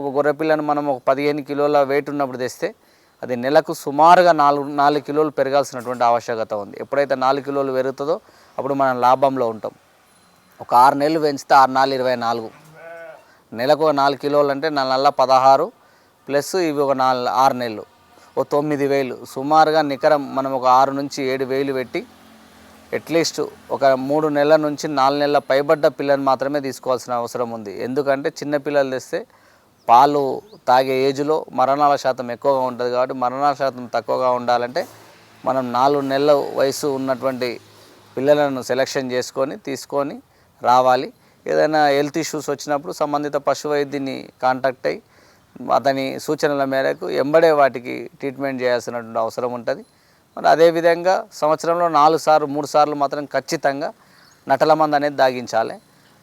ఒక గొర్రె పిల్లను మనం ఒక పదిహేను కిలోల వెయిట్ ఉన్నప్పుడు తెస్తే అది నెలకు సుమారుగా నాలుగు నాలుగు కిలోలు పెరగాల్సినటువంటి ఆవశ్యకత ఉంది. ఎప్పుడైతే నాలుగు కిలోలు పెరుగుతుందో అప్పుడు మనం లాభంలో ఉంటాం. ఒక ఆరు నెలలు పెంచితే ఆరు నాలుగు ఇరవై నాలుగు. నెలకు ఒక నాలుగు కిలోలు అంటే నల్ల పదహారు ప్లస్ ఇవి ఒక నాలుగు ఆరు నెలలు. ఓ తొమ్మిది వేలు. సుమారుగా నికరం మనం ఒక ఆరు నుంచి ఏడు వేలు పెట్టి అట్లీస్ట్ ఒక మూడు నెలల నుంచి నాలుగు నెలల పైబడ్డ పిల్లని మాత్రమే తీసుకోవాల్సిన అవసరం ఉంది. ఎందుకంటే చిన్న పిల్లలు తెస్తే పాలు తాగే ఏజ్లో మరణాల శాతం ఎక్కువగా ఉంటుంది కాబట్టి మరణాల శాతం తక్కువగా ఉండాలంటే మనం నాలుగు నెలల వయసు ఉన్నటువంటి పిల్లలను సెలెక్షన్ చేసుకొని తీసుకొని రావాలి. ఏదైనా హెల్త్ ఇష్యూస్ వచ్చినప్పుడు సంబంధిత పశు వైద్యుని కాంటాక్ట్ అయ్యి అతని సూచనల మేరకు ఎంబడే వాటికి ట్రీట్మెంట్ చేయాల్సినటువంటి అవసరం ఉంటుంది. మరి అదేవిధంగా సంవత్సరంలో నాలుగు సార్లు మూడు సార్లు మాత్రం ఖచ్చితంగా నటల మందు అనేది దాగించాలి.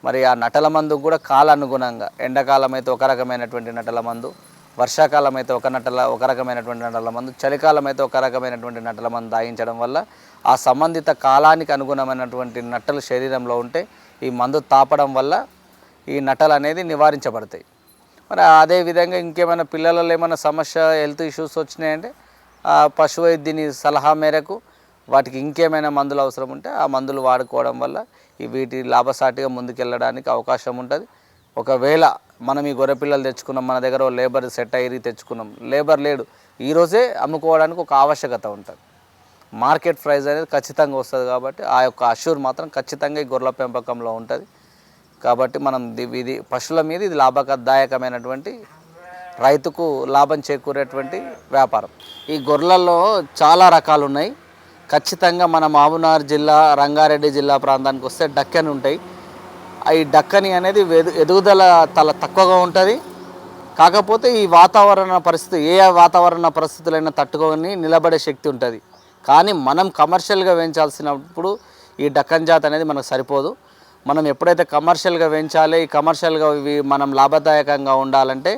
మరి ఆ నటల మందు కూడా కాలానుగుణంగా ఎండాకాలం అయితే ఒక రకమైనటువంటి నటల మందు వర్షాకాలం అయితే ఒక నటల ఒక రకమైనటువంటి నటల మందు చలికాలం అయితే ఒక రకమైనటువంటి నటల మందు తాగించడం వల్ల ఆ సంబంధిత కాలానికి అనుగుణమైనటువంటి నట్టలు శరీరంలో ఉంటే ఈ మందు తాపడం వల్ల ఈ నటలు అనేది నివారించబడతాయి. మరి అదే విధంగా ఇంకేమైనా పిల్లలలో ఏమైనా సమస్య హెల్త్ ఇష్యూస్ వచ్చినాయంటే పశు వైద్యుని సలహా మేరకు వాటికి ఇంకేమైనా మందులు అవసరం ఉంటే ఆ మందులు వాడుకోవడం వల్ల వీటి లాభసాటిగా ముందుకెళ్ళడానికి అవకాశం ఉంటుంది. ఒకవేళ మనం ఈ గొర్రె పిల్లలు తెచ్చుకున్నాం మన దగ్గర లేబర్ సెట్ అయ్యి తెచ్చుకున్నాం లేబర్ లేడు ఈరోజే అమ్ముకోవడానికి ఒక ఆవశ్యకత ఉంటుంది. మార్కెట్ ప్రైస్ అనేది ఖచ్చితంగా వస్తుంది కాబట్టి ఆ యొక్క అష్యూర్ మాత్రం ఖచ్చితంగా ఈ గొర్రెల పెంపకంలో ఉంటుంది. కాబట్టి మనం ఇది పశువుల మీద ఇది లాభదాయకమైనటువంటి రైతుకు లాభం చేకూరేటువంటి వ్యాపారం. ఈ గొర్రెలలో చాలా రకాలు ఉన్నాయి ఖచ్చితంగా మన మహబూబ్నగర్ జిల్లా రంగారెడ్డి జిల్లా ప్రాంతానికి వస్తే డక్కని ఉంటాయి. ఈ డక్కని అనేది ఎదుగుదల చాలా తక్కువగా ఉంటుంది. కాకపోతే ఈ వాతావరణ పరిస్థితి ఏ వాతావరణ పరిస్థితులైనా తట్టుకొని నిలబడే శక్తి ఉంటుంది. కానీ మనం కమర్షియల్గా పెంచాల్సినప్పుడు ఈ డక్కన్ జాతి అనేది మనకు సరిపోదు. మనం ఎప్పుడైతే కమర్షియల్గా పెంచాలి ఈ కమర్షియల్గా ఇవి మనం లాభదాయకంగా ఉండాలంటే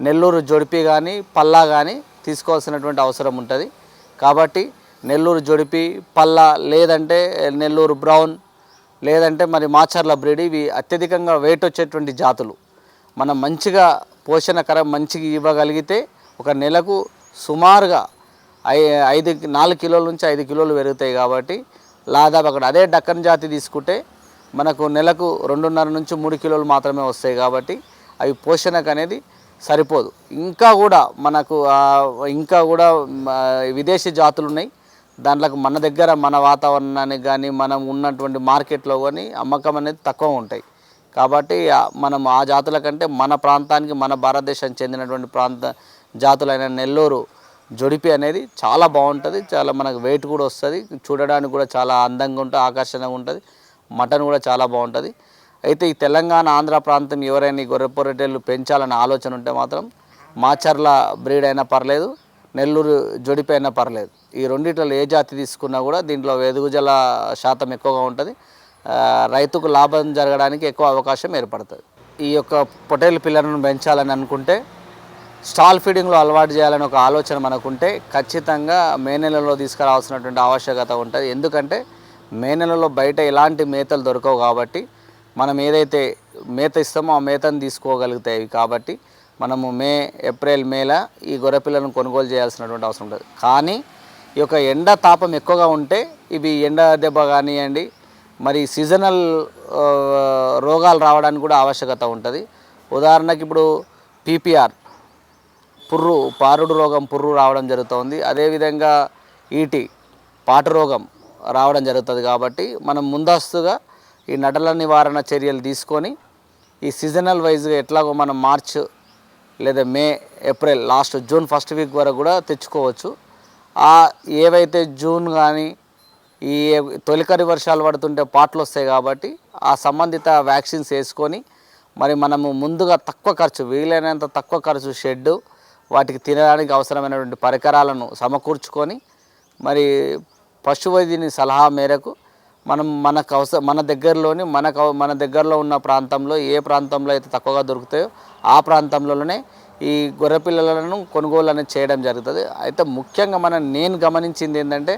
నెల్లూరు జొడిపి కానీ పల్లా కానీ తీసుకోవాల్సినటువంటి అవసరం ఉంటుంది. కాబట్టి నెల్లూరు జొడిపి పల్లా లేదంటే నెల్లూరు బ్రౌన్ లేదంటే మరి మాచర్ల బ్రీడ్ ఇవి అత్యధికంగా వెయిట్ వచ్చేటువంటి జాతులు. మనం మంచిగా పోషణకరం మంచిగా ఇవ్వగలిగితే ఒక నెలకు సుమారుగా ఐ ఐదు నాలుగు కిలోల నుంచి ఐదు కిలోలు పెరుగుతాయి కాబట్టి లాదాపు అక్కడ అదే డక్కన్ జాతి తీసుకుంటే మనకు నెలకు రెండున్నర నుంచి మూడు కిలోలు మాత్రమే వస్తాయి కాబట్టి అవి పోషణకు అనేది సరిపోదు. ఇంకా కూడా మనకు ఇంకా కూడా విదేశీ జాతులు ఉన్నాయి. దాంట్లోకి మన దగ్గర మన వాతావరణానికి కానీ మనం ఉన్నటువంటి మార్కెట్లో కానీ అమ్మకం అనేది తక్కువ ఉంటాయి. కాబట్టి మనం ఆ జాతుల కంటే మన ప్రాంతానికి మన భారతదేశానికి చెందినటువంటి ప్రాంత జాతులైన నెల్లూరు జొడిపి అనేది చాలా బాగుంటుంది. చాలా మనకు వెయిట్ కూడా వస్తుంది. చూడడానికి కూడా చాలా అందంగా ఉంటుంది ఆకర్షణగా ఉంటుంది. మటన్ కూడా చాలా బాగుంటుంది. అయితే ఈ తెలంగాణ ఆంధ్ర ప్రాంతం ఎవరైనా గొర్రె పొరటేళ్ళు పెంచాలనే ఆలోచన ఉంటే మాత్రం మాచర్ల బ్రీడ్ అయినా పర్లేదు. నెల్లూరు జొడిపి పర్లేదు. ఈ రెండిట్లో ఏ జాతి తీసుకున్నా కూడా దీంట్లో ఎదుగుజల శాతం ఎక్కువగా ఉంటుంది. రైతుకు లాభం జరగడానికి ఎక్కువ అవకాశం ఏర్పడుతుంది. ఈ యొక్క పొటేల్ పిల్లలను పెంచాలని అనుకుంటే స్టాల్ ఫీడింగ్లో అలవాటు చేయాలని ఒక ఆలోచన మనకుంటే ఖచ్చితంగా మే నెలలో తీసుకురావాల్సినటువంటి ఆవశ్యకత ఉంటుంది. ఎందుకంటే మే నెలలో బయట ఎలాంటి మేతలు దొరకవు కాబట్టి మనం ఏదైతే మేత ఇస్తామో ఆ మేతను తీసుకోగలుగుతాయి. కాబట్టి మనము మే ఏప్రిల్ మేలా ఈ గొర్రె పిల్లలను కొనుగోలు చేయాల్సినటువంటి అవసరం ఉంటుంది కానీ ఈ యొక్క ఎండ తాపం ఎక్కువగా ఉంటే ఇవి ఎండ దెబ్బ కానివ్వండి మరి సీజనల్ రోగాలు రావడానికి కూడా ఆవశ్యకత ఉంటుంది. ఉదాహరణకి ఇప్పుడు పీపీఆర్ పుర్రు పారుడు రోగం పుర్రు రావడం జరుగుతుంది. అదేవిధంగా ఈటి పాటు రోగం రావడం జరుగుతుంది కాబట్టి మనం ముందస్తుగా ఈ నటల నివారణ చర్యలు తీసుకొని ఈ సీజనల్ వైజ్గా ఎట్లాగో మనం మార్చ్ లేదా May April last June first week వరకు కూడా తెచ్చుకోవచ్చు. ఆ ఏవైతే జూన్ కానీ ఈ తొలికరి వర్షాలు పడుతుంటే పాటలు వస్తాయి కాబట్టి ఆ సంబంధిత వ్యాక్సిన్స్ వేసుకొని మరి మనము ముందుగా తక్కువ ఖర్చు వీలైనంత తక్కువ ఖర్చు షెడ్ వాటికి తినడానికి అవసరమైనటువంటి పరికరాలను సమకూర్చుకొని మరి పశు వైద్యుని సలహా మేరకు మనం మనకు అవసరం మన దగ్గరలోని మనకు మన దగ్గరలో ఉన్న ప్రాంతంలో ఏ ప్రాంతంలో అయితే తక్కువగా దొరుకుతాయో ఆ ప్రాంతంలోనే ఈ గొర్రె పిల్లలను కొనుగోలు అనేది చేయడం జరుగుతుంది. అయితే ముఖ్యంగా మనం నేను గమనించింది ఏంటంటే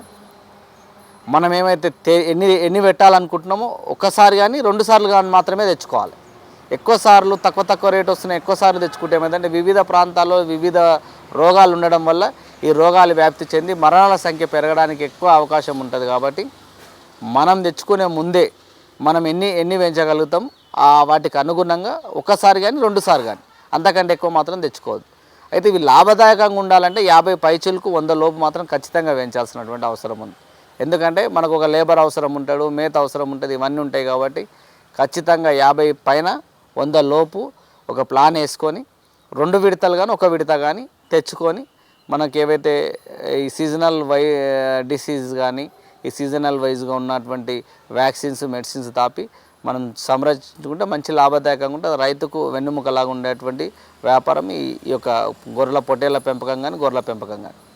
మనం ఏమైతే తే ఎన్ని ఎన్ని పెట్టాలనుకుంటున్నామో ఒక్కసారి కానీ రెండు సార్లు కానీ మాత్రమే తెచ్చుకోవాలి. ఎక్కువ సార్లు తక్కువ తక్కువ రేట్ వస్తున్నాయి ఎక్కువ సార్లు తెచ్చుకుంటే ఏమైందంటే వివిధ ప్రాంతాల్లో వివిధ రోగాలు ఉండడం వల్ల ఈ రోగాలు వ్యాప్తి చెంది మరణాల సంఖ్య పెరగడానికి ఎక్కువ అవకాశం ఉంటుంది కాబట్టి మనం తెచ్చుకునే ముందే మనం ఎన్ని ఎన్ని పెంచగలుగుతాం? ఆ వాటికి అనుగుణంగా ఒకసారి కానీ రెండుసారి కానీ అంతకంటే ఎక్కువ మాత్రం తెచ్చుకోవద్దు. అయితే ఇవి లాభదాయకంగా ఉండాలంటే యాభై పైచులకు వంద లోపు మాత్రం ఖచ్చితంగా పెంచాల్సినటువంటి అవసరం ఉంది. ఎందుకంటే మనకు ఒక లేబర్ అవసరం ఉంటాడు మేత అవసరం ఉంటుంది ఇవన్నీ ఉంటాయి కాబట్టి ఖచ్చితంగా యాభై పైన వంద లోపు ఒక ప్లాన్ వేసుకొని రెండు విడతలు కానీ ఒక విడత కానీ తెచ్చుకొని మనకి ఏవైతే ఈ సీజనల్ వై డిసీజ్ కానీ ఈ సీజనల్ వైజ్గా ఉన్నటువంటి వ్యాక్సిన్స్ మెడిసిన్స్ తాపి మనం సంరక్షించుకుంటే మంచి లాభదాయకంగా ఉంటుంది. రైతుకు వెన్నుముకలాగా ఉండేటువంటి వ్యాపారం ఈ ఈ యొక్క గొర్రెల పొట్టేళ్ళ పెంపకం కానీ గొర్రెల పెంపకం కానీ